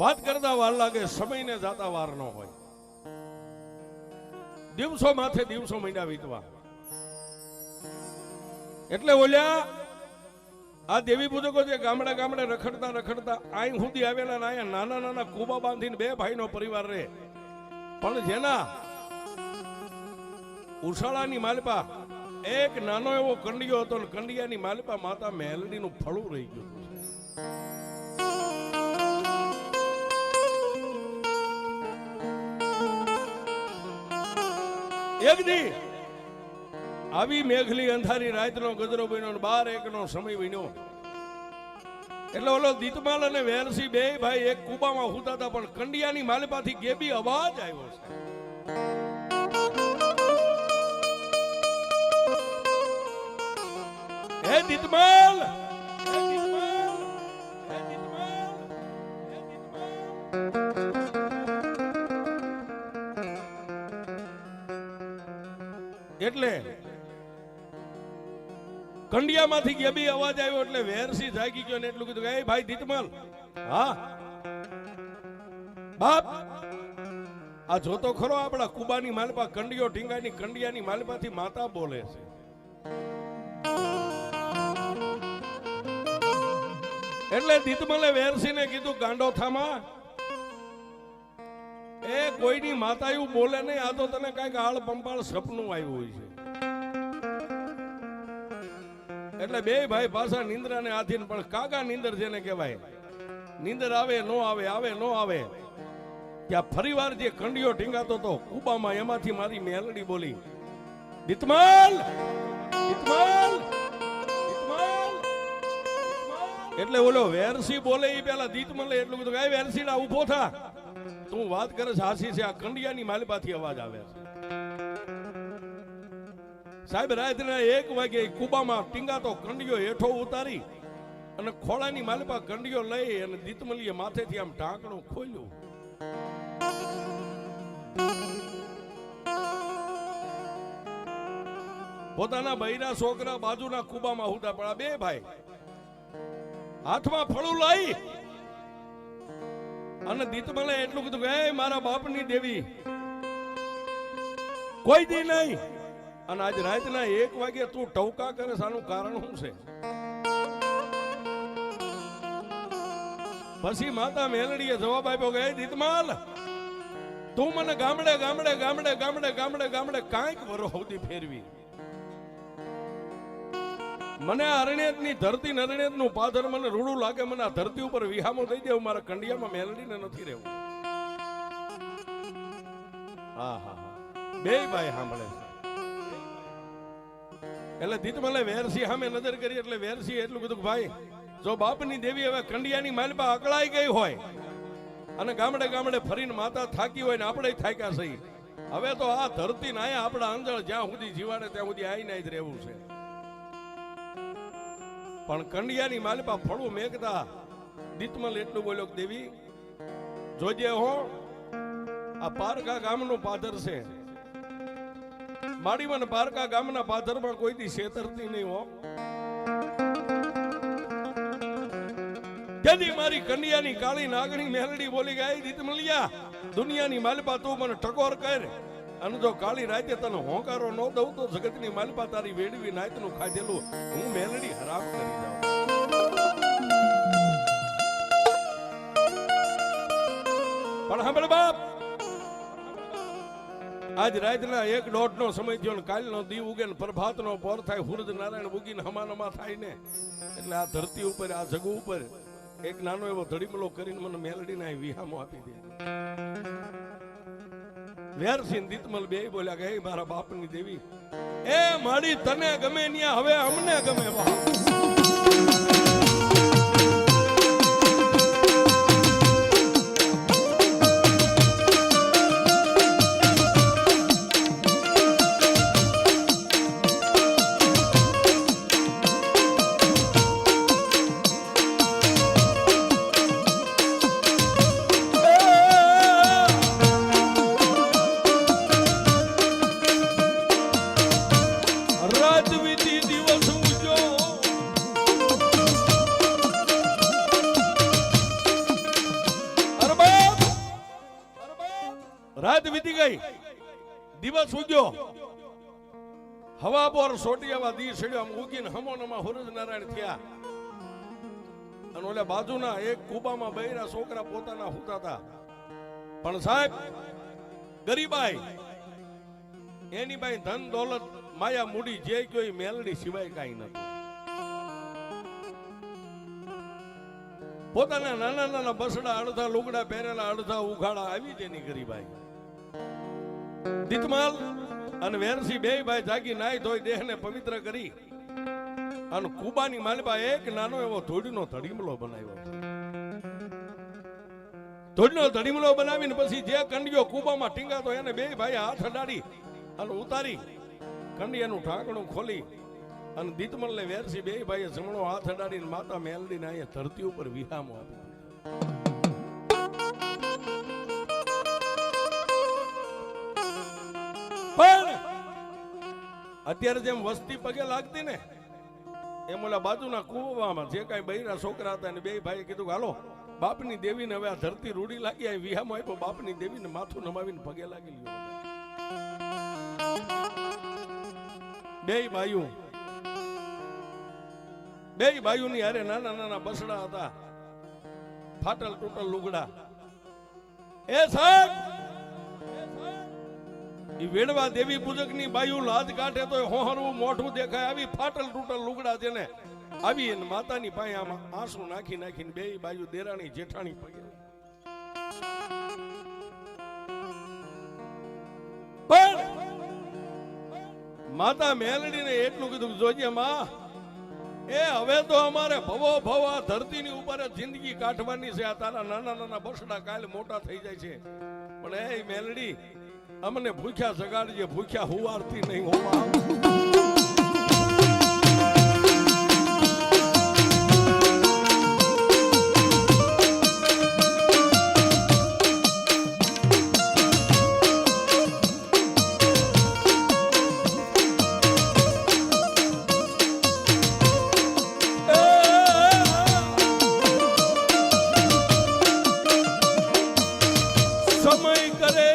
વાત કરતા વાર લાગે, સમયને જાતા વાર ન હોય. દિવસો માથે દિવસો મહિના વીતવા. એટલે ઓલ્યા, આ દેવી પૂજકો જે ગામડા ગામડે રખડતા રખડતા અહીં સુધી આવેલા ને અહીંયા નાના નાના કુબા બાંધીને બે ભાઈનો પરિવાર રહે. પણ જેના ઉશાળાની માલપા એક નાનો એવો કંડિયો હતો ને કંડિયાની માલપા માતા મહેલડીનું ફળું રહી ગયું હતું. એક દી આવી મેઘલી અંધારી રાતનો ગજરો બન્યો ને બાર એકનો સમય બન્યો. એટલે ઓલો દીતમાલ અને વેરસી બે ભાઈ એક કુબામાં હુતા હતા, પણ કંડિયાની માલપાથી ગેબી અવાજ આવ્યો છે. હે દીતમાલ! એટલે કંડિયામાંથી ગેબી અવાજ આવ્યો એટલે વેરસી જાગી ગયો ને એટલું કીધું "એ ભાઈ ધીતમલ, હા? બાપ, આ જોતો ખરો આપણા કુબાની માલપા, કંડિયો ઢીંગાની કંડિયાની માલપાથી માતા બોલે છે. એટલે દીતમલે વેરસીને કીધું, ગાંડો થામા એ કોઈની માતા એવું બોલે નહીં. આ તો તને કંઈક આળ પંપાળ સપનું આવ્યું હોય છે. એટલે બે ભાઈ પાછા નિંદ્રાને આધીન, પણ કાગા નિંદર જેને કહેવાય. નિંદર આવે, નો આવે આવે, નો આવે. ત્યાં ફરીવાર જે કંડિયો ઢીંગાતો તો કુબામાં એમાંથી મારી મેલડી બોલી, બિતમાલ દીતમાલ એટલે ઓલો વેરસી બોલે એ પેલા દીતમલે એટલું બધું કે વેરસીડા ઊભો થા. તું વાત કરે છે, હાસી છે, આ કંડિયાની માલપાથી અવાજ આવે છે. સાહેબ, રાત્રે એક વાગે કુબામાં ટીંગાતો કંડિયો હેઠો ઉતારી અને ખોળાની માલપા કંડિયો લઈ અને દીતમલીએ માથેથી આમ ઢાંકણું ખોલ્યું. પોતાના બૈરા છોકરા બાજુના કુબામાં હુતા પણ બે ભાઈ. હાથમાં ફળું લઈ અને દીતમલે એટલું કીધું કે મારા બાપની દેવી, કોઈ દી નહીં. અને આજ રાતના એક વાગે તું ટવકા કરે આનું કારણ શું છે? પછી માતા મેલડીએ જવાબ આપ્યો કે દીતમાલ, તું મને ગામડે ગામડે ગામડે ગામડે ગામડે ગામડે કાંઈક વરો ફેરવી. મને અરણ્યતની ધરતી અરણ્યતનું પાદર મને રૂડું લાગે, મને આ ધરતી ઉપર વિહામો થઈ દેવું, મારા કંડિયામાં મેલડીને નથી રહેવું. હા હા બે ભાઈ સાંભળે એટલે દીતમલે વેરસી સામે નજર કરી, એટલે વેરસી એટલું કીધું ભાઈ, જો બાપની દેવી હવે કંડિયાની માલપા અકળાઈ ગઈ હોય અને ગામડે ગામડે ફરીને માતા થાકી હોય ને આપણે થાક્યા સહી હવે તો આ ધરતી ને આપણા અંજળ જ્યાં સુધી જીવાડે ત્યાં સુધી આઈને જ રહેવું છે. પણ કંડિયાની માલપા ફળું મેકતા દીતમલ એટલું બોલ્યો દેવી, જોજે હો, આ પારકા ગામનું પાદર છે. માડીમાં પારકા ગામના પાદરમાં કોઈ દી છેતરતી નહીં હો. જેથી મારી કન્યાની કાળી નાગણી મેલડી બોલી ગઈ દીતમલિયા, દુનિયાની માલપા તું મને ટકોર કર. અને જો કાળી રાતે તને હોંકારો ન દઉં તો જગતની માલપા તારી વેડવી નાયતનું ખાધેલું હું મેલડી હરામ કરી જાઉં પણ સાંભળ બાપ, આજ રાતના એક દોઢ નો સમય થયો કાલનો દી ઉગે ને પ્રભાત નો પોર થાય હુરજ નારાયણ ઉગીને હમાનમાં થાય ને. એટલે આ ધરતી ઉપર, આ જગ ઉપર એક નાનો એવો ધડીમલો કરીને મને મેલડીને વિહામો આપી દે વેરસિંહ દીતમલ બે બોલ્યા કે મારા મારા બાપની દેવી. એ માડી તને ગમે ન્યા, હવે અમને ગમે બાપ. રાત વીતી ગઈ. દિવસ ઉગ્યો હવા પર સોટિયાવા દી સડ્યો. આમ ઉગીને હમોનમાં હુરજ નારાયણ થયા. અને ઓલે બાજુના એક કુબામાં બૈરા છોકરા પોતાના હુતા હતા. પણ સાહેબ, ગરીબાઈ, એની બાઈ ધન દોલત માયા મૂડી જે કયો મેલડી સિવાય કાંઈ નતું પોતાના નાના નાના બસડા અડધા લુગડા પહેરેલા અડધા ઉઘાડા આવી જ એની ગરીબાઈ. દીતમાલ અને વેરસી બે ભાઈ જાગી નાય ધોઈ દેહને પવિત્ર કરી. અને કુબાની માલબા એક નાનો એવો ધોડીનો ધડીમલો બનાવ્યો. ધોડીનો ધડીમલો બનાવીને પછી જે કંડિયો કુબામાં ટીંગાતો એને બે ભાઈ હાથ અડાડી અને ઉતારી. કંડિયાનું ઢાંકણું ખોલી અને દીતમલને વેરસી બે ભાઈએ જમણો હાથ અડાડીને માતા મેલડીને અહીંયા ધરતી ઉપર વિહામો આપી. અત્યારે જેમ વસ્તી પગે લાગતી ને, એમ ઓલા બાજુના કુવામાં જે કાંઈ બૈરા છોકરા હતા બે ભાઈ કીધું હાલો, બાપની દેવીને હવે આ ધરતી રૂડી લાગી આવી, વિહામાં આપ્યો બાપની દેવીને માથું નમાવીને પગે લાગી લ્યો બે ભાઈઓ, બે ભાઈઓની હારે નાના નાના બસડા હતા, ફાટલ તૂટલ લુગડા. એ સાહેબ વેડવા દેવી પૂજકની બાયુ લાજ કાઢે તો હોહરવું મોઢું દેખાય, આવી ફાટલ તૂટલ લુગડા છે ને આવી માતાની પાસે આમાં આંસુ નાખી નાખીને બે બાજુ દેરાણી જેઠાણી પગે પણ માતા મેલડીને એટલું કીધું જોઈએ માં, એ હવે તો અમારે ભવો ભવ આ ધરતીની ઉપર જિંદગી કાઢવાની છે, આ તારા નાના નાના બસડા કાલે મોટા થઈ જાય છે. પણ એ મેલડી અમને ભૂખ્યા જગાડજે ભૂખ્યા હુવારતી નહીં હોવા. સમય કરે